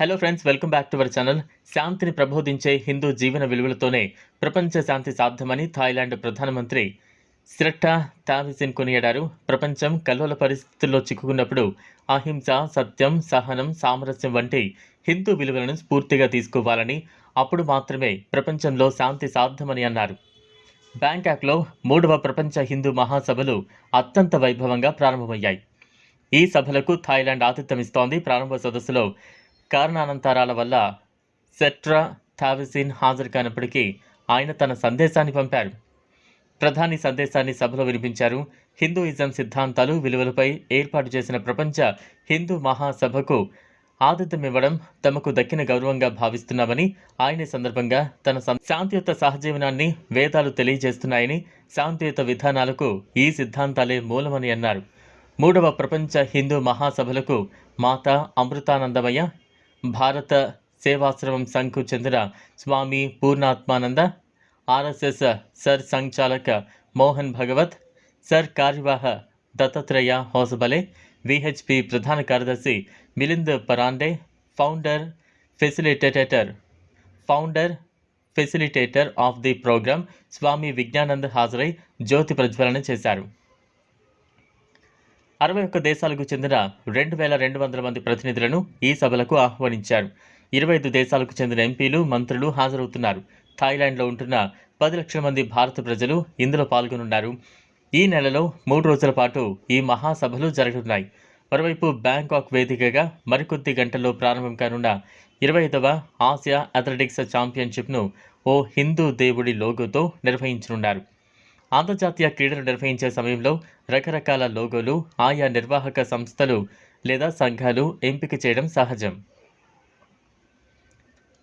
Hello friends welcome back to our channel శాంతిని ప్రబోధించే హిందూ జీవన విలువలతోనే ప్రపంచ శాంతి సాధ్యమని థాయిలాండ్ ప్రధానమంత్రి శ్రట్టా తావిసిన్ కొనియాడారు. ప్రపంచం కల్లోల పరిస్థితుల్లో చిక్కుకున్నప్పుడు అహింస సత్యం సహనం సామరస్యం వంటి హిందూ విలువలను స్ఫూర్తిగా తీసుకోవాలని అప్పుడు మాత్రమే ప్రపంచంలో శాంతి సాధ్యమని అన్నారు. బ్యాంకాక్లో మూడవ ప్రపంచ హిందూ మహాసభలు అత్యంత వైభవంగా ప్రారంభమయ్యాయి. ఈ సభలకు థాయిలాండ్ ఆతిథ్యమిస్తోంది. ప్రారంభ సదస్సులో కారణానంతరాల వల్ల సెట్రా థావిసిన్ హాజరు కానప్పటికీ ఆయన తన సందేశాన్ని పంపారు. ప్రధాని సందేశాన్ని సభలో వినిపించారు. హిందూయిజం సిద్ధాంతాలు విలువలపై ఏర్పాటు చేసిన ప్రపంచ హిందూ మహాసభకు ఆతిథ్యమివ్వడం తమకు దక్కిన గౌరవంగా భావిస్తున్నామని ఆయన సందర్భంగా తన శాంతియుత సహజీవనాన్ని వేదాలు తెలియజేస్తున్నాయని శాంతియుత విధానాలకు ఈ సిద్ధాంతాలే మూలమని అన్నారు. మూడవ ప్రపంచ హిందూ మహాసభలకు మాతా అమృతానందమయ్య భారత సేవాశ్రమం సంఘకు చెందిన స్వామి పూర్ణాత్మానంద ఆర్ఎస్ఎస్ సర్ సంచాలక మోహన్ భగవత్ సర్ కార్యవాహ దత్తాత్రేయ హోసబలే విహెచ్పి ప్రధాన కార్యదర్శి Milind Parande founder facilitator founder facilitator of the programme Swami Vigyanand హాజరై జ్యోతి ప్రజ్వలన చేశారు. అరవై ఒక్క దేశాలకు చెందిన రెండు వేల రెండు వందల మంది ప్రతినిధులను ఈ సభలకు ఆహ్వానించారు. ఇరవై ఐదు దేశాలకు చెందిన ఎంపీలు మంత్రులు హాజరవుతున్నారు. థాయిలాండ్లో ఉంటున్న పది లక్షల మంది భారత ప్రజలు ఇందులో పాల్గొనున్నారు. ఈ నెలలో మూడు రోజుల పాటు ఈ మహాసభలు జరగనున్నాయి. మరోవైపు బ్యాంకాక్ వేదికగా మరికొద్ది గంటల్లో ప్రారంభం కానున్న ఇరవై ఐదవ ఆసియా అథ్లెటిక్స్ ఛాంపియన్షిప్ను ఓ హిందూ దేవుడి లోగోతో నిర్వహించనున్నారు. అంతర్జాతీయ క్రీడలు నిర్వహించే సమయంలో రకరకాల లోగోలు ఆయా నిర్వాహక సంస్థలు లేదా సంఘాలు ఎంపిక చేయడం సహజం.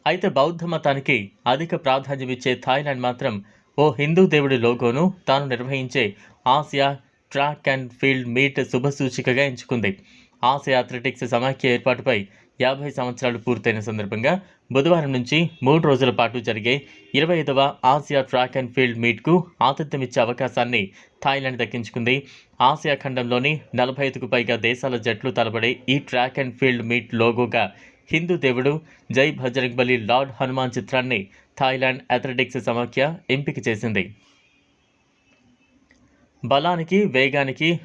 అయితే బౌద్ధ మతానికి అధిక ప్రాధాన్యమిచ్చే థాయిలాండ్ మాత్రం ఓ హిందూ దేవుడి లోగోను తాను నిర్వహించే Asia track and field meet శుభసూచికగా ఎంచుకుంది. ఆసియా అథ్లెటిక్స్ సమాఖ్య ఏర్పాటుపై యాభై సంవత్సరాలు పూర్తయిన సందర్భంగా బుధవారం నుంచి మూడు రోజుల పాటు జరిగే ఇరవై ఐదవ ఆసియా ట్రాక్ అండ్ ఫీల్డ్ మీట్కు ఆతిథ్యమిచ్చే అవకాశాన్ని థాయిలాండ్ దక్కించుకుంది. ఆసియా ఖండంలోని నలభై ఐదుకు పైగా దేశాల జట్లు తలబడే ఈ ట్రాక్ అండ్ ఫీల్డ్ మీట్ లోగోగా హిందూ దేవుడు జై భజరంగ్ బలి లార్డ్ హనుమాన్ చిత్రాన్ని థాయిలాండ్ అథ్లెటిక్స్ సమాఖ్య ఎంపిక చేసింది. బలానికి వేగానికి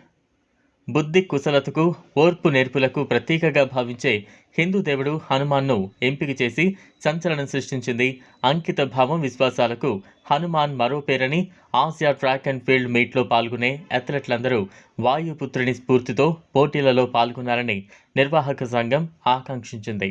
బుద్ధి కుశలతకు ఓర్పు నేర్పులకు ప్రతీకగా భావించే హిందూ దేవుడు హనుమాన్ను ఎంపిక చేసి సంచలనం సృష్టించింది. అంకిత భావం విశ్వాసాలకు హనుమాన్ మరో పేరని ఆసియా ట్రాక్ అండ్ ఫీల్డ్ మీట్లో పాల్గొనే అథ్లెట్లందరూ వాయుపుత్రుని స్ఫూర్తితో పోటీలలో పాల్గొన్నారని నిర్వాహక సంఘం ఆకాంక్షించింది.